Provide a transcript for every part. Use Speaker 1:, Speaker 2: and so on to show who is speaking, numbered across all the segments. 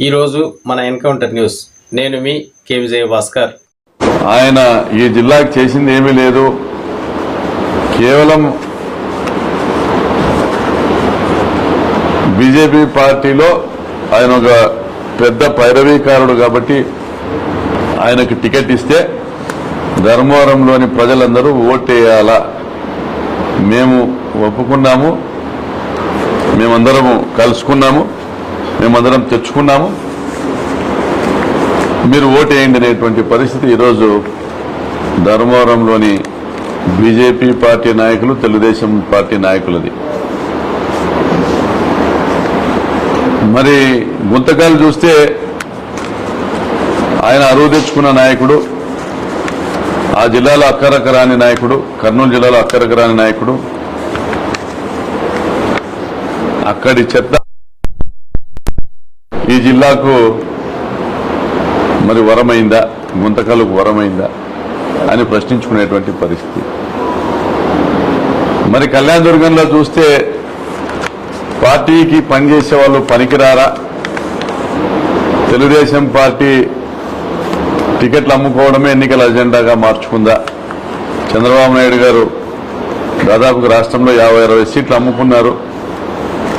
Speaker 1: ఈరోజు మన encounter news. నేను మీ కె విజయ భాస్కర్
Speaker 2: ఆయన ఈ జిల్లాకు చేసింది ఏమీ లేదు. కేవలం బీజేపీ పార్టీలో ఆయన ఒక పెద్ద పైరవీకారుడు కాబట్టి ఆయనకు టికెట్ ఇస్తే ధర్మవరంలోని ప్రజలందరూ ఓటేయాలా? మేము ఒప్పుకున్నాము. మేమందరము కలుసుకున్నాము. మేమందరం తెచ్చుకున్నాము. మీరు ఓటేయండి అనేటువంటి పరిస్థితి ఈరోజు ధర్మవరంలోని బీజేపీ పార్టీ నాయకులు తెలుగుదేశం పార్టీ నాయకులది. మరి గుంతకాలు చూస్తే ఆయన అరువు తెచ్చుకున్న నాయకుడు ఆ జిల్లాలో అక్కరకరాని నాయకుడు కర్నూలు జిల్లాలో అక్కరకరాని నాయకుడు అక్కడి చెత్త జిల్లాకు మరి వరమైందా? గుంతకాలకు వరమైందా? అని ప్రశ్నించుకునేటువంటి పరిస్థితి. మరి కళ్యాణదుర్గంలో చూస్తే పార్టీకి పనిచేసే వాళ్ళు పనికిరారా? తెలుగుదేశం పార్టీ టికెట్లు అమ్ముకోవడమే ఎన్నికల అజెండాగా మార్చుకుందా? చంద్రబాబు నాయుడు గారు దాదాపుగా రాష్ట్రంలో యాభై అరవై సీట్లు అమ్ముకున్నారు.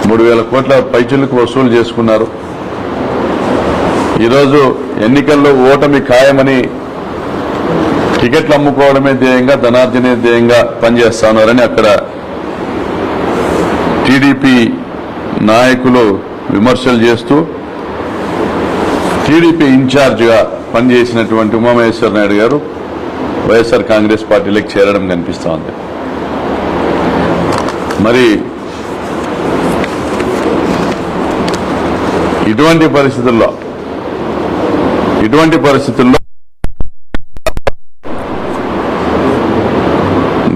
Speaker 2: మూడు వేల కోట్ల పైచులకు వసూలు చేసుకున్నారు. ఈరోజు ఎన్నికల్లో ఓటమి ఖాయమని టికెట్లు అమ్ముకోవడమే ధ్యేయంగా ధనార్జనే ధ్యేయంగా పనిచేస్తున్నారని అక్కడ టీడీపీ నాయకులు విమర్శలు చేస్తూ టీడీపీ ఇన్ఛార్జిగా పనిచేసినటువంటి ఉమామహేశ్వర నాయుడు గారు వైఎస్ఆర్ కాంగ్రెస్ పార్టీలోకి చేరడం కనిపిస్తోంది మరి ఇటువంటి పరిస్థితుల్లో ఇటువంటి పరిస్థితుల్లో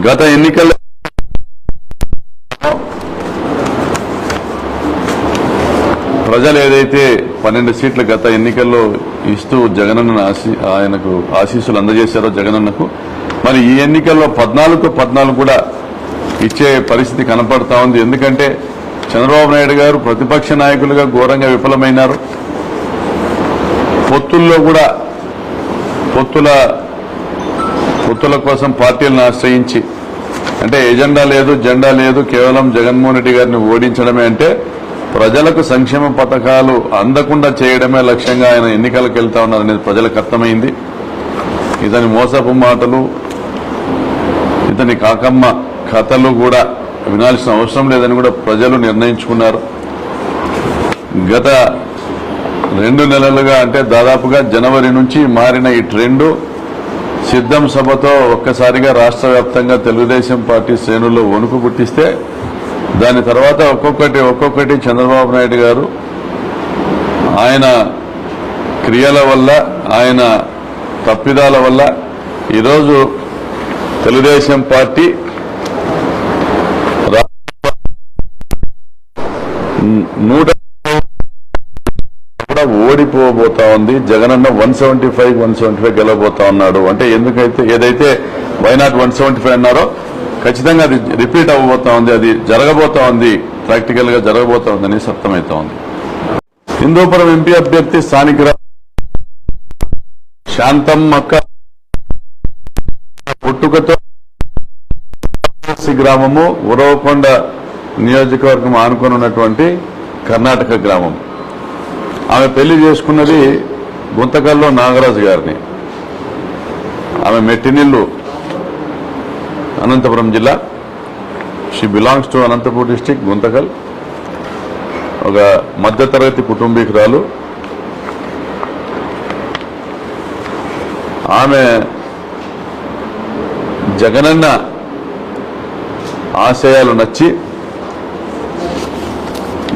Speaker 2: గత ఎన్నికల ప్రజలు ఏదైతే పన్నెండు సీట్లు గత ఎన్నికల్లో ఇస్తూ జగనన్న ఆశీ ఆయనకు ఆశీస్సులు అందజేశారో జగనన్నకు మరి ఈ ఎన్నికల్లో పద్నాలుగు పద్నాలుగు కూడా ఇచ్చే పరిస్థితి కనపడతా ఉంది. ఎందుకంటే చంద్రబాబు నాయుడు గారు ప్రతిపక్ష నాయకులుగా ఘోరంగా విఫలమైనారు. పొత్తుల్లో కూడా పొత్తుల పొత్తుల కోసం పార్టీలను ఆశ్రయించి అంటే ఎజెండా లేదు జెండా లేదు కేవలం జగన్మోహన్ రెడ్డి గారిని ఓడించడమే అంటే ప్రజలకు సంక్షేమ పథకాలు అందకుండా చేయడమే లక్ష్యంగా ఆయన ఎన్నికలకు వెళ్తా ఉన్నారనేది ప్రజలకు అర్థమైంది. ఇతని మోసపు మాటలు ఇతని కాకమ్మ కథలు కూడా వినాల్సిన అవసరం లేదని కూడా ప్రజలు నిర్ణయించుకున్నారు. గత రెండు నెలలుగా అంటే దాదాపుగా జనవరి నుంచి మారిన ఈ ట్రెండ్ సిద్ధం సభతో ఒక్కసారిగా రాష్ట్ర వ్యాప్తంగా తెలుగుదేశం పార్టీ శ్రేణుల్లో వణుకు పుట్టిస్తే దాని తర్వాత ఒక్కొక్కటి ఒక్కొక్కటి చంద్రబాబు నాయుడు గారు ఆయన క్రియల వల్ల ఆయన తప్పిదాల వల్ల ఈరోజు తెలుగుదేశం పార్టీ నూట ఓడిపోబోతా ఉంది. Jagananna one seventy five one seventy five గెలవబోతా ఉన్నాడు. అంటే ఎందుకైతే ఏదైతే వైనాట్ వన్ సెవెంటీ ఫైవ్ అన్నారో ఖచ్చితంగా అది రిపీట్ అవ్వబోతా ఉంది. అది జరగబోతా ఉంది. ప్రాక్టికల్గా జరగబోతా ఉందని అనేసి అర్థమవుతా ఉంది. హిందూపురం ఎంపీ అభ్యర్థి స్థానిక రా- శాంతమ్మక్క పుట్టుకతో గ్రామము ఉరవకొండ నియోజకవర్గం ఆనుకొని ఉన్నటువంటి కర్ణాటక గ్రామం. ఆమె పెళ్ళి చేసుకున్నది గుంతకల్లో నాగరాజు గారిని. ఆమె మెట్టినిల్లు అనంతపురం జిల్లా. She belongs to Anantapur district Guntakal ఒక మధ్యతరగతి కుటుంబీకురాలు. ఆమె జగనన్న ఆశయాలు నచ్చి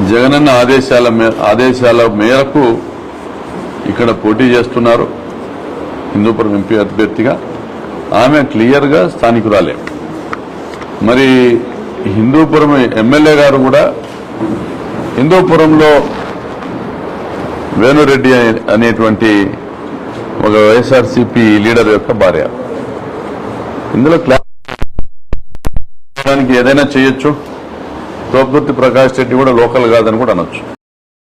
Speaker 2: జగనన్న ఆదేశాల మే- ఆదేశాల మేరకు ఇక్కడ పోటీ చేస్తున్నారు. హిందూపురం ఎంపీ అభ్యర్థిగా. ఆమె క్లియర్గా స్థానికురాలే. మరి హిందూపురం ఎమ్మెల్యే గారు కూడా హిందూపురంలో వేణురెడ్డి అనేటువంటి ఒక వైఎస్ఆర్సీపీ లీడర్ యొక్క భార్య. ఇందులో క్లాస్ ఏదైనా చేయొచ్చు? తోపుదుర్తి ప్రకాష్ రెడ్డి కూడా లోకల్ కాదని కూడా అనొచ్చు.